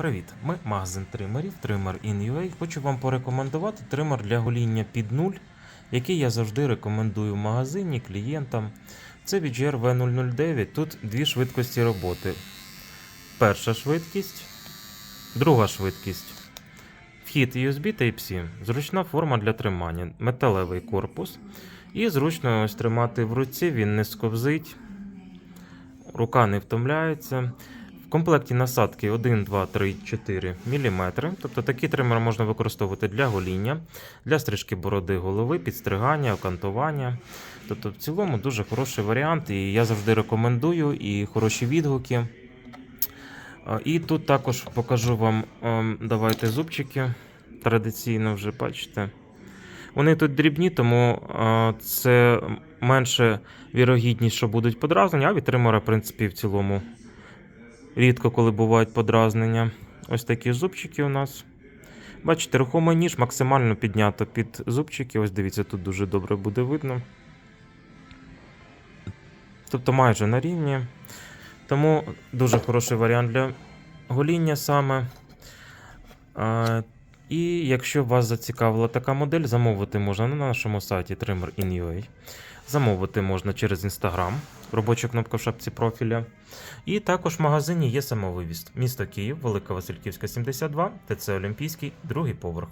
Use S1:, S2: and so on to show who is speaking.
S1: Привіт! Ми магазин тримерів, тример InUA. Хочу вам порекомендувати тример для гоління під нуль, який я завжди рекомендую в магазині клієнтам. Це VGR V009. Тут дві швидкості роботи. Перша швидкість, друга швидкість. Вхід USB Type-C, зручна форма для тримання, металевий корпус. І зручно ось тримати в руці, він не сковзить, рука не втомляється. В комплекті насадки 1, 2, 3, 4 мм. Тобто такий тример можна використовувати для гоління, для стрижки бороди голови, підстригання, окантування. Тобто, в цілому дуже хороший варіант, і я завжди рекомендую і хороші відгуки. І тут також покажу вам, ем, давайте зубчики. Традиційно вже бачите. Вони тут дрібні, тому це менше вірогідність, що будуть подразнення, а від тримера, в принципі, в цілому рідко коли бувають подразнення. Ось такі зубчики у нас. Бачите, рухомий ніж максимально піднято під зубчики. Ось дивіться, тут дуже добре буде видно. Тобто майже на рівні. Тому дуже хороший варіант для гоління саме. І якщо вас зацікавила така модель, замовити можна на нашому сайті Trimmer.in.ua. Замовити можна через Instagram, робоча кнопка в шапці профіля. І також в магазині є самовивіз. Місто Київ, Велика Васильківська, 72, ТЦ Олімпійський, другий поверх.